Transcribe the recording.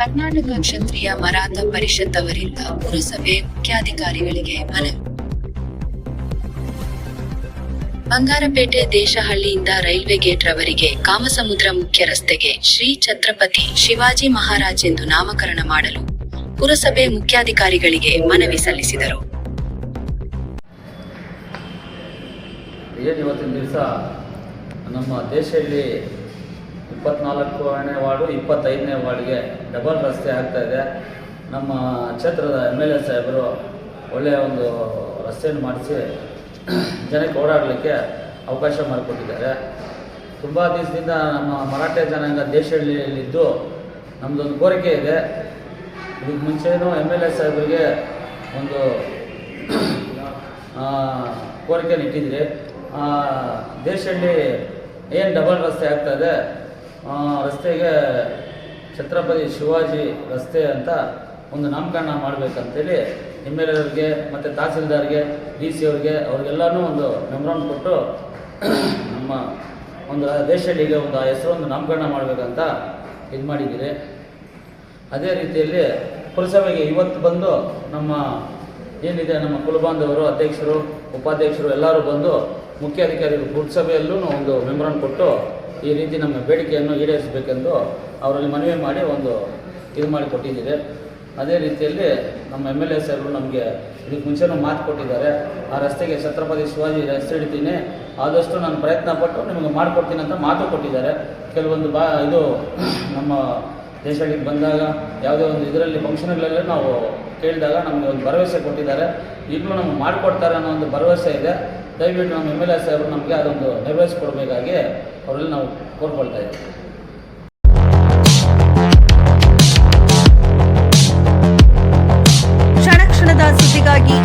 ಕರ್ನಾಟಕ ಕ್ಷತ್ರಿಯ ಮರಾಠ ಪರಿಷತ್ ಅವರಿಂದ ಪುರಸಭೆ ಮುಖ್ಯಾಧಿಕಾರಿಗಳಿಗೆ ಮನವಿ. ಬಂಗಾರಪೇಟೆ ದೇಶಹಳ್ಳಿಯಿಂದ ರೈಲ್ವೆ ಗೇಟ್ ರವರೆಗೆ ಕಾಮಸಮುದ್ರ ಮುಖ್ಯ ರಸ್ತೆಗೆ ಶ್ರೀ ಛತ್ರಪತಿ ಶಿವಾಜಿ ಮಹಾರಾಜ್ ಎಂದು ನಾಮಕರಣ ಮಾಡಲು ಪುರಸಭೆ ಮುಖ್ಯಾಧಿಕಾರಿಗಳಿಗೆ ಮನವಿ ಸಲ್ಲಿಸಿದರು. ನಮ್ಮ ದೇಶದಲ್ಲಿ ಇಪ್ಪತ್ನಾಲ್ಕನೇ ವಾರ್ಡು ಇಪ್ಪತ್ತೈದನೇ ವಾರ್ಡ್ಗೆ ಡಬಲ್ ರಸ್ತೆ ಆಗ್ತಾ ಇದೆ. ನಮ್ಮ ಕ್ಷೇತ್ರದ ಎಂ ಎಲ್ ಎ ಸಾಹೇಬರು ಒಳ್ಳೆಯ ಒಂದು ರಸ್ತೆಯನ್ನು ಮಾಡಿಸಿ ಜನಕ್ಕೆ ಓಡಾಡಲಿಕ್ಕೆ ಅವಕಾಶ ಮಾಡಿಕೊಟ್ಟಿದ್ದಾರೆ. ತುಂಬ ದಿವಸದಿಂದ ನಮ್ಮ ಮರಾಠ ಜನಾಂಗ ದೇಶದಲ್ಲಿದ್ದು ನಮ್ಮದೊಂದು ಕೋರಿಕೆ ಇದೆ. ಇದಕ್ಕೆ ಮುಂಚೆನೂ ಎಂ ಎಲ್ ಎ ಸಾಹೇಬರಿಗೆ ಒಂದು ಆ, ಕೋರಿಕೆನ ಇಟ್ಟಿದ್ರಿ. ದೇಶದಲ್ಲಿ ಏನು ಡಬಲ್ ರಸ್ತೆ ಆಗ್ತಾ ಇದೆ ರಸ್ತೆಗೆ ಛತ್ರಪತಿ ಶಿವಾಜಿ ರಸ್ತೆ ಅಂತ ಒಂದು ನಾಮಕರಣ ಮಾಡಬೇಕಂತೇಳಿ ಎಂ ಎಲ್ ಎವ್ರಿಗೆ ಮತ್ತು ತಹಸೀಲ್ದಾರ್ಗೆ, ಡಿ ಸಿ ಅವ್ರಿಗೆ ಅವ್ರಿಗೆಲ್ಲನೂ ಒಂದು ಮೆಮ್ರಾನ್ ಕೊಟ್ಟು ನಮ್ಮ ಒಂದು ದೇಶದಲ್ಲಿಗೆ ಒಂದು ಆ ಹೆಸರು ಒಂದು ನಾಮಕರಣ ಮಾಡಬೇಕಂತ ಇದು ಮಾಡಿದ್ದೀರಿ. ಅದೇ ರೀತಿಯಲ್ಲಿ ಪುರಸಭೆಗೆ ಇವತ್ತು ಬಂದು ನಮ್ಮ ಏನಿದೆ ನಮ್ಮ ಕುಲಬಾಂಧವರು, ಅಧ್ಯಕ್ಷರು, ಉಪಾಧ್ಯಕ್ಷರು ಎಲ್ಲರೂ ಬಂದು ಮುಖ್ಯ ಅಧಿಕಾರಿಗಳು ಪುರಸಭೆಯಲ್ಲೂ ಒಂದು ಮೆಂಬ್ರನ್ ಕೊಟ್ಟು ಈ ರೀತಿ ನಮ್ಮ ಬೇಡಿಕೆಯನ್ನು ಈಡೇರಿಸಬೇಕೆಂದು ಅವರಲ್ಲಿ ಮನವಿ ಮಾಡಿ ಒಂದು ಇದು ಮಾಡಿ ಕೊಟ್ಟಿದ್ದೀರಿ ಅದೇ ರೀತಿಯಲ್ಲಿ ನಮ್ಮ ಎಂ ಎಲ್ ಎ ಸಾಹೇಬರು ನಮಗೆ ಇದಕ್ಕೆ ಮುಂಚೆನೂ ಮಾತು ಕೊಟ್ಟಿದ್ದಾರೆ. ಆ ರಸ್ತೆಗೆ ಛತ್ರಪತಿ ಶಿವಾಜಿ ರಸ್ತೆ ಹಿಡಿತೀನಿ ಆದಷ್ಟು ನಾನು ಪ್ರಯತ್ನ ಪಟ್ಟು ನಿಮಗೆ ಮಾಡಿಕೊಡ್ತೀನಿ ಅಂತ ಮಾತು ಕೊಟ್ಟಿದ್ದಾರೆ. ಕೆಲವೊಂದು ಬಾ ಇದು ನಮ್ಮ ದೇಶಗಳಿಗೆ ಬಂದಾಗ ಯಾವುದೇ ಒಂದು ಇದರಲ್ಲಿ ಫಂಕ್ಷನ್ಗಳಲ್ಲೇ ನಾವು ಕೇಳಿದಾಗ ನಮಗೆ ಒಂದು ಭರವಸೆ ಕೊಟ್ಟಿದ್ದಾರೆ. ಈಗಲೂ ನಮ್ಗೆ ಮಾಡಿಕೊಡ್ತಾರೆ ಅನ್ನೋ ಒಂದು ಭರವಸೆ ಇದೆ. ದಯವಿಟ್ಟು ನಮ್ಮ ಎಂ ಎಲ್ ಎ ಸಾಹೇಬರು ನಮಗೆ ಅದೊಂದು ನೆರವೇರಿಸ್ಕೊಡ್ಬೇಕಾಗಿ ಅವರಲ್ಲಿ ನಾವು ಕೋರ್ಕೊಳ್ತಾ ಇದ್ದೀವಿ. ಕ್ಷಣ ಕ್ಷಣದ ಸುದ್ದಿಗಾಗಿ